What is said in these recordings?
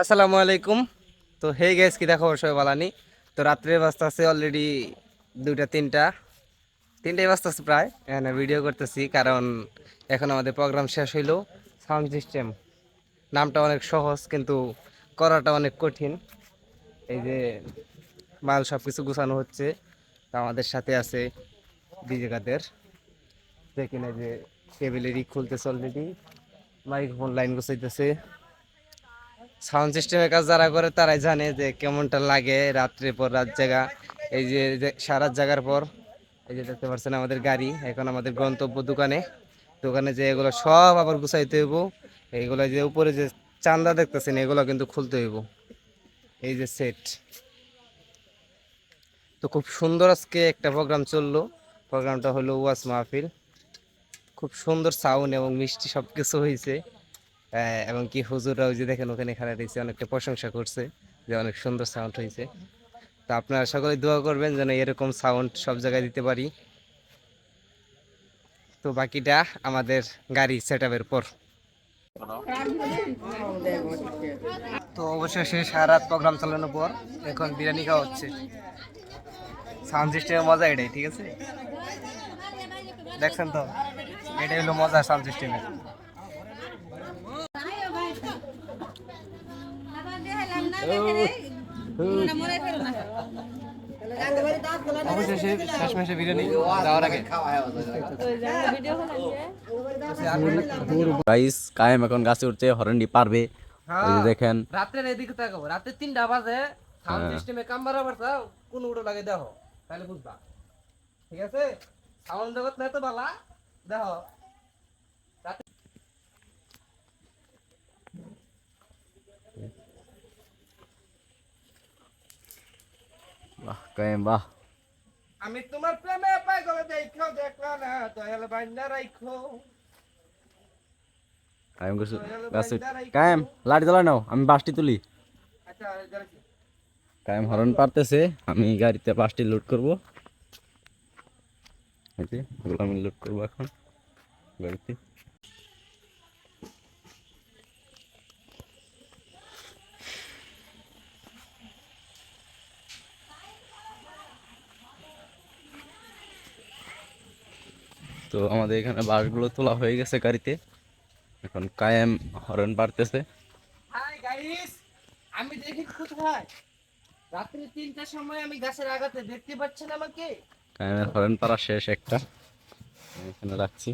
আসসালামু আলাইকুম। তো হে গেস কি দেখো সবাই বালানি তো, রাত্রে বাজতে আছে অলরেডি দুইটা, তিনটা। তিনটাই বাজতেছে প্রায়, এখানে ভিডিও করতেছি, কারণ এখন আমাদের প্রোগ্রাম শেষ হইল সাউন্ড সিস্টেম নামটা অনেক সহজ, কিন্তু করাটা অনেক কঠিন। এই যে, মাল সব কিছু গুছানো হচ্ছে, তা আমাদের সাথে আছে ডিজে কাদের। দেখি না যে টেবিলেরই খুলতেছে অলরেডি মাইক্রোফোন লাইন গুছাইতেছে। সাউন্ড সিস্টেমের কাজ যারা করে তারাই জানে যে কেমনটা লাগে রাত্রে পর রাত জায়গা এই যে সারা জায়গার পর, এই যে দেখতে পাচ্ছেন আমাদের গাড়ি, এখন আমাদের গন্তব্য দোকানে। দোকানে যে এগুলো সব আবার গুছাইতে হইব। এইগুলো যে উপরে যে চান্দা দেখতেছেন, এগুলো কিন্তু খুলতে হইব। এই যে সেট তো খুব সুন্দর আজকে একটা প্রোগ্রাম চলল। প্রোগ্রামটা হলো ওয়াস মাহফিল। খুব সুন্দর সাউন্ড এবং মিষ্টি সব কিছু হয়েছে এবং কি হুজুররা ওই যে দেখেন ওখানে খারাপ হয়েছে অনেকটা প্রশংসা করছে যে অনেক সুন্দর সাউন্ড হয়েছে। তো আপনারা সকলে দোয়া করবেন যেন এরকম সাউন্ড সব জায়গায় দিতে পারি। তো বাকিটা আমাদের গাড়ি সেট আপের পর। তো অবশেষে সারা রাত প্রোগ্রাম চালানোর পর এখন বিরিয়ানি খাওয়া হচ্ছে। সাউন্ড সিস্টেমের মজা এটাই, ঠিক আছে? দেখছেন তো? এটাই হলো মজা সাউন্ড সিস্টেমের অবশেষে শেষমেশে বিরিয়ানি যাওয়ার আগে। গাইস কায়েম এখন গাছে উঠছে হরেন্ডি পারবে। দেখেন। রাত্রের এদিকে তাকাবো রাতে তিনটা বাজে সাউন্ড হ্যাঁ। সিস্টেমে কাম বাড়াবার কোন উড়ো লাগে দেখো তাহলে বুঝবা। ঠিক আছে? সাউন্ড জগৎ না তো বালা দেখো। বাহ কায়েম বাহ। আমি তোমার প্রেমে পাগল দেখো দেখলা না দয়াল বান্না রাখো কায়েম গাছে গাছে কায়েম লাইট জ্বালা নাও আমি বাসটি তুলি। আচ্ছা। কায়েম হরন পারতেছে আমি গাড়িতে বাসটি লোড করব। ওগুলো আমি লোড করব এখন গাড়িতে। তো আমাদের এখানে বাসগুলো তোলা হয়ে গেছে গাড়িতে। এখন কায়েম হরন গাইস আমি দেখি কোথায়? রাত্রি তিনটার সময় আমি গাছের আগাতে দেখতে পাচ্ছেন আমাকে? কায়েমের হরন পাড়া শেষ একটা। এখানে রাখছি।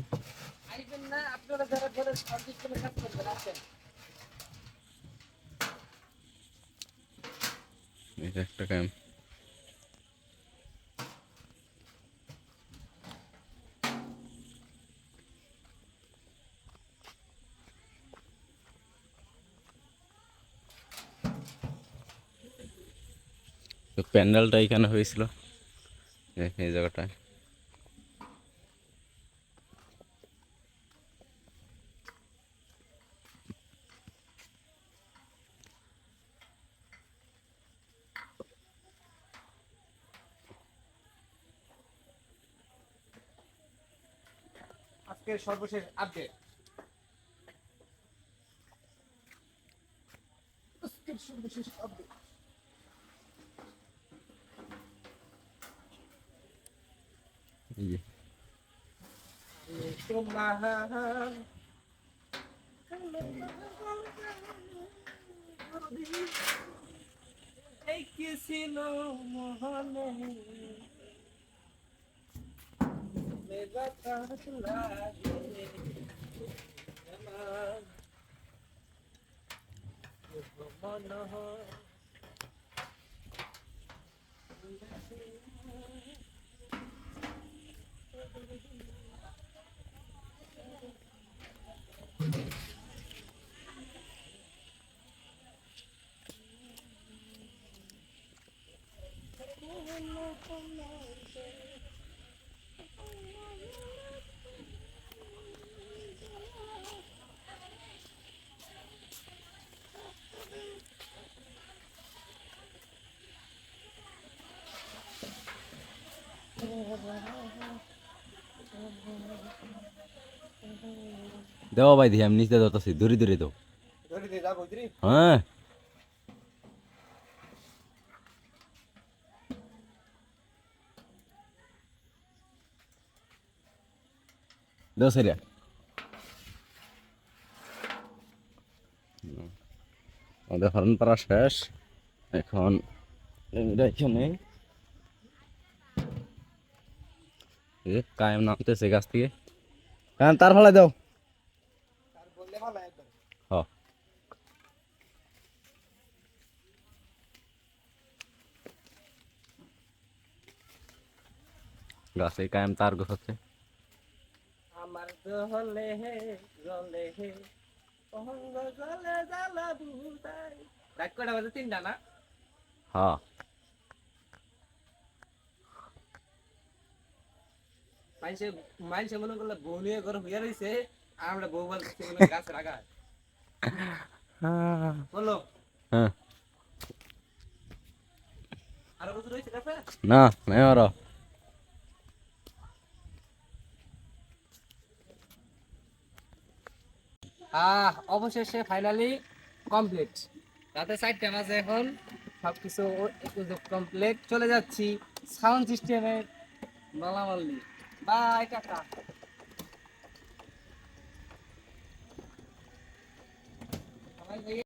আইবেন না আপনারা যারা ঘরের সাউন্ড সিস্টেমে কাজ করবেন আসেন। এই একটা কায়েম। তো প্যান্ডেলটা এখানে হয়েছিল। এই- জায়গাটায় আজকের সর্বশেষ আপডেট আজকের সর্বশেষ আপডেট এই যে ছিল মোহনে লাগে আমার মন দেও ভাই দিয়ে আমি নিচে ধরতেছি ধরে ধরে দাও। হ্যাঁ। দেও সেরিয়া শেষ। এখন এখানে কায়েম নামতেছে গাছ থেকে। কারণ তার ফলে দাও। গাছে কায়েম তার গোছাচ্ছে আমার জলে হে জলে হে অহঙ্গ জলে জ্বালা বুঝাই রাত কটা বাজে তিনটা না? হ্যাঁ মানুষে মানুষে মনে করলে বউ নিয়ে ঘর হইয়া রয়েছে আর আমরা বউ বলতে গাছ রাখা বলো। হ্যাঁ। আরও কিছু রয়েছে না নাই আরও। আহ, অবশেষে ফাইনালি কমপ্লিট রাতে সাইডটা মাঝে এখন। সব কিছু কমপ্লিট চলে যাচ্ছি সাউন্ড সিস্টেমে মালামাল্লি বাই সবাই